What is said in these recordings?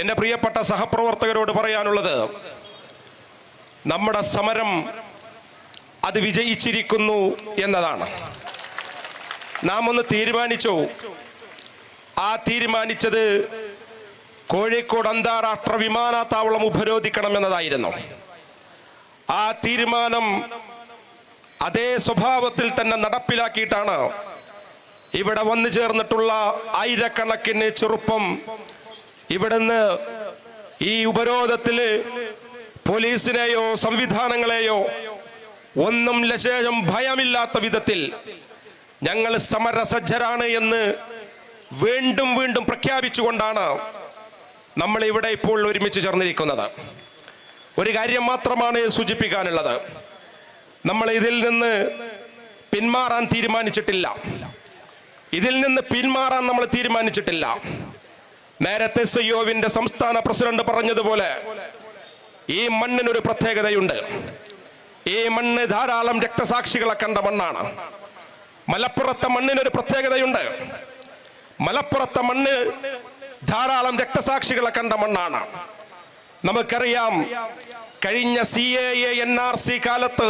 എന്റെ പ്രിയപ്പെട്ട സഹപ്രവർത്തകരോട് പറയാനുള്ളത് നമ്മുടെ സമരം അത് വിജയിച്ചിരിക്കുന്നു എന്നതാണ്. നാം ഒന്ന് തീരുമാനിച്ചു? ആ തീരുമാനിച്ചത് കോഴിക്കോട് അന്താരാഷ്ട്ര വിമാനത്താവളം ഉപരോധിക്കണം എന്നതായിരുന്നു. ആ തീരുമാനം അതേ സ്വഭാവത്തിൽ തന്നെ നടപ്പിലാക്കിയിട്ടാണ് ഇവിടെ വന്നു ചേർന്നിട്ടുള്ള ആയിരക്കണക്കിന് ചെറുപ്പം ഇവിടുന്ന് ഈ ഉപരോധത്തിൽ പോലീസിനെയോ സംവിധാനങ്ങളെയോ ഒന്നും ലശേഷം ഭയമില്ലാത്ത വിധത്തിൽ ഞങ്ങൾ സമരസജ്ജരാണ് എന്ന് വീണ്ടും വീണ്ടും പ്രഖ്യാപിച്ചുകൊണ്ടാണ് നമ്മൾ ഇവിടെ ഇപ്പോൾ ഒരുമിച്ച് ചേർന്നിരിക്കുന്നത്. ഒരു കാര്യം മാത്രമാണ് സൂചിപ്പിക്കാനുള്ളത്. നമ്മൾ ഇതിൽ നിന്ന് പിന്മാറാൻ തീരുമാനിച്ചിട്ടില്ല. ഇതിൽ നിന്ന് പിന്മാറാൻ നമ്മൾ തീരുമാനിച്ചിട്ടില്ല. നേരത്തെ സയ്യോവിന്റെ സംസ്ഥാന പ്രസിഡന്റ് പറഞ്ഞതുപോലെ ഈ മണ്ണിനൊരു പ്രത്യേകതയുണ്ട്. ഈ മണ്ണ് ധാരാളം രക്തസാക്ഷികളെ കണ്ട മണ്ണാണ്. മലപ്പുറത്തെ മണ്ണിനൊരു പ്രത്യേകതയുണ്ട്. മലപ്പുറത്തെ മണ്ണ് ധാരാളം രക്തസാക്ഷികളെ കണ്ട മണ്ണാണ്. നമുക്കറിയാം കഴിഞ്ഞ C A N R C കാലത്ത്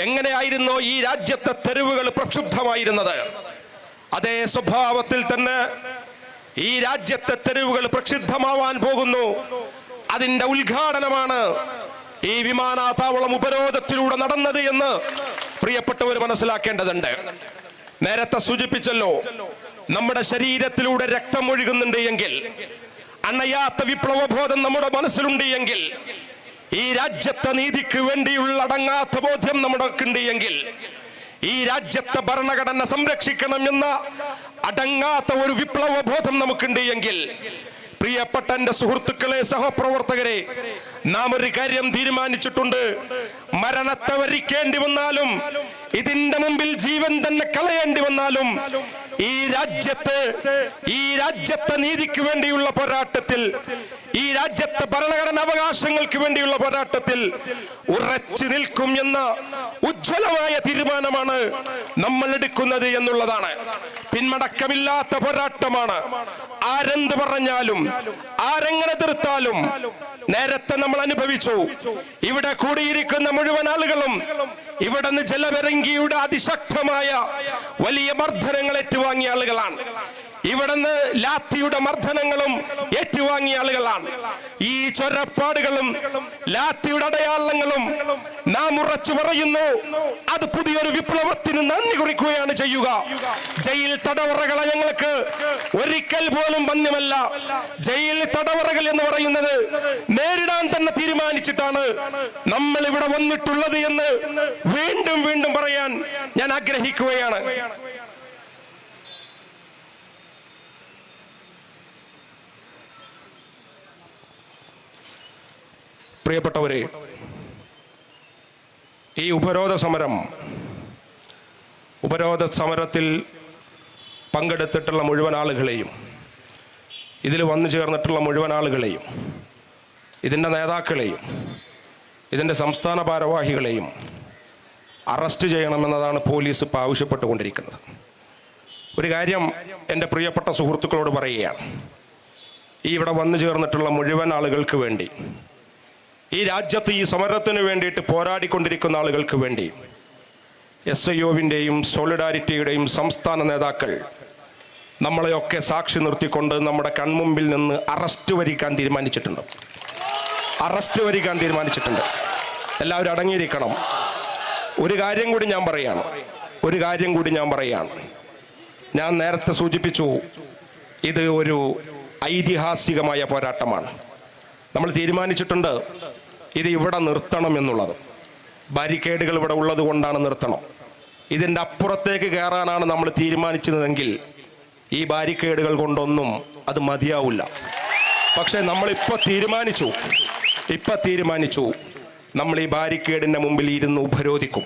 എങ്ങനെയായിരുന്നോ ഈ രാജ്യത്തെ തെരുവുകൾ പ്രക്ഷുബ്ധമായിരുന്നത്? അതേ സ്വഭാവത്തിൽ തന്നെ ഈ രാജ്യത്തെ തെരുവുകൾ പ്രക്ഷുബ്ധമാവാൻ പോകുന്നു. അതിന്റെ ഉദ്ഘാടനമാണ് ഈ വിമാനത്താവളം ഉപരോധത്തിലൂടെ നടന്നത് എന്ന് പ്രിയപ്പെട്ടവർ മനസ്സിലാക്കേണ്ടതുണ്ട്. നേരത്തെ സൂചിപ്പിച്ചല്ലോ നമ്മുടെ ശരീരത്തിലൂടെ രക്തം ഒഴുകുന്നുണ്ട് എങ്കിൽ അണയാത്ത വിപ്ലവബോധം നമ്മുടെ മനസ്സിലുണ്ട് എങ്കിൽ ഈ രാജ്യത്തെ നീതിക്ക് വേണ്ടിയുള്ള അടങ്ങാത്ത ബോധ്യം നമ്മുടെ ഉണ്ട് എങ്കിൽ ഈ രാജ്യത്തെ ഭരണഘടന സംരക്ഷിക്കണം എന്ന അടങ്ങാത്ത ഒരു വിപ്ലവ ബോധം നമുക്കുണ്ട് എങ്കിൽ പ്രിയപ്പെട്ട എന്റെ സുഹൃത്തുക്കളെ സഹപ്രവർത്തകരെ നാം ഒരു കാര്യം തീരുമാനിച്ചിട്ടുണ്ട്. മരണത്തെ വരിക്കേണ്ടി വന്നാലും ഇതിന്റെ മുമ്പിൽ ജീവൻ തന്നെ കളയേണ്ടി വന്നാലും ഈ രാജ്യത്ത് ഈ രാജ്യത്തെ നീതിക്ക് വേണ്ടിയുള്ള പോരാട്ടത്തിൽ ഈ രാജ്യത്തെ ഭരണഘടന അവകാശങ്ങൾക്ക് വേണ്ടിയുള്ള പോരാട്ടത്തിൽ ഉറച്ചു നിൽക്കും എന്ന ഉജ്ജ്വലമായ തീരുമാനമാണ് നമ്മൾ എടുക്കുന്നത് എന്നുള്ളതാണ്. പിന്മടക്കമില്ലാത്ത പോരാട്ടമാണ്. ആരെന്ത് പറഞ്ഞാലും ആരെങ്ങനെ തീർത്താലും നേരത്തെ നമ്മൾ അനുഭവിച്ചു. ഇവിടെ കൂടിയിരിക്കുന്ന മുഴുവൻ ആളുകളും ഇവിടെ നിന്ന് ജലവരങ്കിയുടെ അതിശക്തമായ വലിയ മർദ്ദനങ്ങൾ ഏറ്റുവാങ്ങിയ ആളുകളാണ്. ഇവിടുന്ന് ലാത്തിയുടെ മർദ്ദനങ്ങളും ഏറ്റുവാങ്ങിയ ആളുകളാണ്. ഈ ചൊരപ്പാടുകളും ലാത്തിയുടെ അടയാളങ്ങളും നാം ഉറച്ചു പറയുന്നു. അത് പുതിയൊരു വിപ്ലവത്തിന് നന്ദി കുറിക്കുകയാണ് ചെയ്യുക. ജയിൽ തടവറകളെ ഞങ്ങൾക്ക് ഒരിക്കൽ പോലും വന്യമല്ല ജയിൽ തടവറകൾ എന്ന് പറയുന്നത് നേരിടാൻ തന്നെ തീരുമാനിച്ചിട്ടാണ് നമ്മൾ ഇവിടെ വന്നിട്ടുള്ളത് എന്ന് വീണ്ടും വീണ്ടും പറയാൻ ഞാൻ ആഗ്രഹിക്കുകയാണ്. പ്രിയപ്പെട്ടവരെ ഈ ഉപരോധ സമരം ഉപരോധ സമരത്തിൽ പങ്കെടുത്തിട്ടുള്ള മുഴുവൻ ആളുകളെയും ഇതിൽ വന്നു ചേർന്നിട്ടുള്ള മുഴുവൻ ആളുകളെയും ഇതിന്റെ നേതാക്കളെയും ഇതിന്റെ സംസ്ഥാന ഭാരവാഹികളെയും അറസ്റ്റ് ചെയ്യണമെന്നതാണ് പോലീസ് ഇപ്പോൾ ആവശ്യപ്പെട്ടുകൊണ്ടിരിക്കുന്നത്. ഒരു കാര്യം എന്റെ പ്രിയപ്പെട്ട സുഹൃത്തുക്കളോട് പറയുകയാണ്. ഈ ഇവിടെ വന്നു ചേർന്നിട്ടുള്ള മുഴുവൻ ആളുകൾക്ക് വേണ്ടി ഈ രാജ്യത്ത് ഈ സമരത്തിന് വേണ്ടിയിട്ട് പോരാടിക്കൊണ്ടിരിക്കുന്ന ആളുകൾക്ക് വേണ്ടി എസ് ഐ ഒവിന്റെയും സോളിഡാരിറ്റിയുടെയും സംസ്ഥാന നേതാക്കൾ നമ്മളെയൊക്കെ സാക്ഷി നിർത്തിക്കൊണ്ട് നമ്മുടെ കൺമുമ്പിൽ നിന്ന് അറസ്റ്റ് വരിക്കാൻ തീരുമാനിച്ചിട്ടുണ്ട്. അറസ്റ്റ് വരിക്കാൻ തീരുമാനിച്ചിട്ടുണ്ട്. എല്ലാവരും അടങ്ങിയിരിക്കണം. ഒരു കാര്യം കൂടി ഞാൻ പറയാണ്. ഒരു കാര്യം കൂടി ഞാൻ പറയാണ്. ഞാൻ നേരത്തെ സൂചിപ്പിച്ചു ഇത് ഒരു ഐതിഹാസികമായ പോരാട്ടമാണ്. നമ്മൾ തീരുമാനിച്ചിട്ടുണ്ട് ഇത് ഇവിടെ നിർത്തണം എന്നുള്ളത്. ബാരിക്കേഡുകൾ ഇവിടെ ഉള്ളത് കൊണ്ടാണ് നിർത്തണം. ഇതിന്റെ അപ്പുറത്തേക്ക് കയറാനാണ് നമ്മൾ തീരുമാനിച്ചതെങ്കിൽ ഈ ബാരിക്കേഡുകൾ കൊണ്ടൊന്നും അത് മതിയാവില്ല. പക്ഷേ നമ്മളിപ്പോൾ തീരുമാനിച്ചു. ഇപ്പം തീരുമാനിച്ചു. നമ്മൾ ഈ ബാരിക്കേഡിന്റെ മുമ്പിൽ ഇരുന്ന് ഉപരോധിക്കും.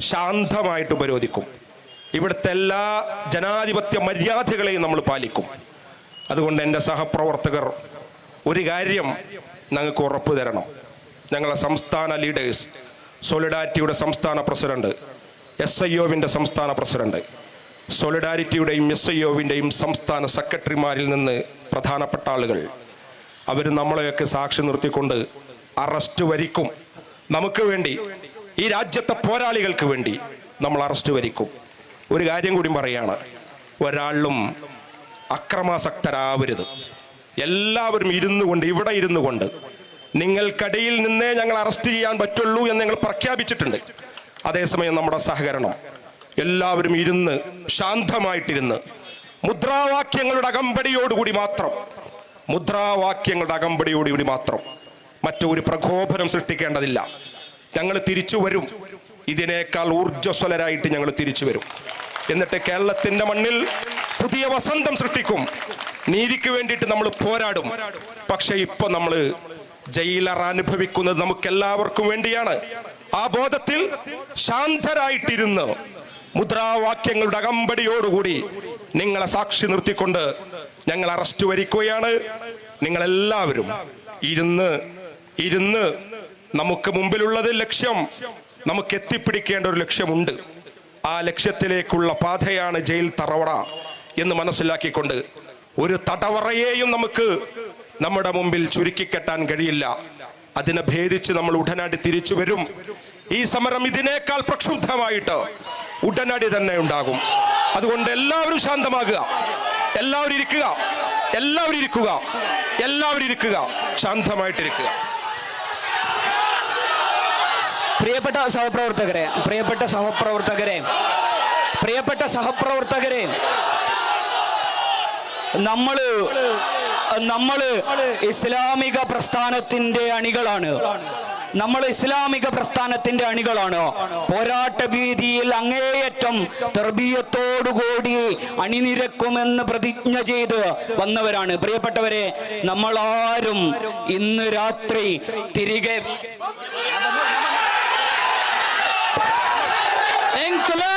ശാന്തമായിട്ട് ഉപരോധിക്കും. ഇവിടുത്തെ എല്ലാ ജനാധിപത്യ മര്യാദകളെയും നമ്മൾ പാലിക്കും. അതുകൊണ്ട് എന്റെ സഹപ്രവർത്തകർ ഒരു കാര്യം ഞങ്ങൾക്ക് ഉറപ്പ് തരണം. ഞങ്ങളെ സംസ്ഥാന ലീഡേഴ്സ് സോളിഡാരിറ്റിയുടെ സംസ്ഥാന പ്രസിഡന്റ് എസ് ഐ ഒവിന്റെ സംസ്ഥാന പ്രസിഡന്റ് സോളിഡാരിറ്റിയുടെയും എസ് ഐ ഒവിന്റെയും സംസ്ഥാന സെക്രട്ടറിമാരിൽ നിന്ന് പ്രധാനപ്പെട്ട ആളുകൾ അവർ നമ്മളെയൊക്കെ സാക്ഷി നിർത്തിക്കൊണ്ട് അറസ്റ്റ് വരിക്കും. നമുക്ക് വേണ്ടി ഈ രാജ്യത്തെ പോരാളികൾക്ക് വേണ്ടി നമ്മൾ അറസ്റ്റ് വരിക്കും. ഒരു കാര്യം കൂടി പറയാണ് ഒരാളിലും അക്രമാസക്തരാവരുത്. എല്ലാവരും ഇരുന്നു കൊണ്ട് ഇവിടെ ഇരുന്നു കൊണ്ട് നിങ്ങൾക്കിടയിൽ നിന്നേ ഞങ്ങൾ അറസ്റ്റ് ചെയ്യാൻ പറ്റുള്ളൂ എന്ന് ഞങ്ങൾ പ്രഖ്യാപിച്ചിട്ടുണ്ട്. അതേസമയം നമ്മുടെ സഹകരണം എല്ലാവരും ഇരുന്ന് ശാന്തമായിട്ടിരുന്ന് മുദ്രാവാക്യങ്ങളുടെ അകമ്പടിയോടുകൂടി മാത്രം മുദ്രാവാക്യങ്ങളുടെ അകമ്പടിയോടുകൂടി മാത്രം മറ്റൊരു പ്രകോപനം സൃഷ്ടിക്കേണ്ടതില്ല. ഞങ്ങൾ തിരിച്ചു വരും. ഇതിനേക്കാൾ ഊർജസ്വലരായിട്ട് ഞങ്ങൾ തിരിച്ചു വരും. എന്നിട്ട് കേരളത്തിന്റെ മണ്ണിൽ പുതിയ വസന്തം സൃഷ്ടിക്കും. നീതിക്ക് വേണ്ടിയിട്ട് നമ്മൾ പോരാടും. പക്ഷേ ഇപ്പം നമ്മൾ ജയിലറ അനുഭവിക്കുന്നത് നമുക്ക് എല്ലാവർക്കും വേണ്ടിയാണ്. ആ ബോധത്തിൽ ശാന്തരായിട്ടിരുന്ന് മുദ്രാവാക്യങ്ങളുടെ അകമ്പടിയോടുകൂടി നിങ്ങളെ സാക്ഷി നിർത്തിക്കൊണ്ട് ഞങ്ങൾ അറസ്റ്റ് വരിക്കുകയാണ്. നിങ്ങളെല്ലാവരും ഇരുന്ന് ഇരുന്ന് നമുക്ക് മുമ്പിലുള്ളത് ലക്ഷ്യം നമുക്ക് എത്തിപ്പിടിക്കേണ്ട ഒരു ലക്ഷ്യമുണ്ട്. ആ ലക്ഷ്യത്തിലേക്കുള്ള പാതയാണ് ജയിൽ തറവട എന്ന് മനസ്സിലാക്കിക്കൊണ്ട് ഒരു തടവറയെയും നമുക്ക് നമ്മുടെ മുമ്പിൽ ചുരുക്കിക്കെട്ടാൻ കഴിയില്ല. അതിനെ ഭേദിച്ച് നമ്മൾ ഉടനടി തിരിച്ചു വരും. ഈ സമരം ഇതിനേക്കാൾ പ്രക്ഷുബ്ധമായിട്ട് ഉടനടി തന്നെ ഉണ്ടാകും. അതുകൊണ്ട് എല്ലാവരും ശാന്തമാകുക. എല്ലാവരും ഇരിക്കുക. എല്ലാവരും ഇരിക്കുക. എല്ലാവരും ഇരിക്കുക. ശാന്തമായിട്ടിരിക്കുക. പ്രിയപ്പെട്ട സഹപ്രവർത്തകരെ പ്രിയപ്പെട്ട സഹപ്രവർത്തകരെ പ്രിയപ്പെട്ട സഹപ്രവർത്തകരെ നമ്മൾ നമ്മൾ ഇസ്ലാമിക പ്രസ്ഥാനത്തിന്റെ അണികളാണ്. നമ്മൾ ഇസ്ലാമിക പ്രസ്ഥാനത്തിന്റെ അണികളാണ്. പോരാട്ട വീതിയിൽ അങ്ങേയറ്റം തെർബീയത്തോടുകൂടി അണിനിരക്കുമെന്ന് പ്രതിജ്ഞ ചെയ്ത് വന്നവരാണ്. പ്രിയപ്പെട്ടവരെ നമ്മളാരും ഇന്ന് രാത്രി തിരികെ എൻകുലാ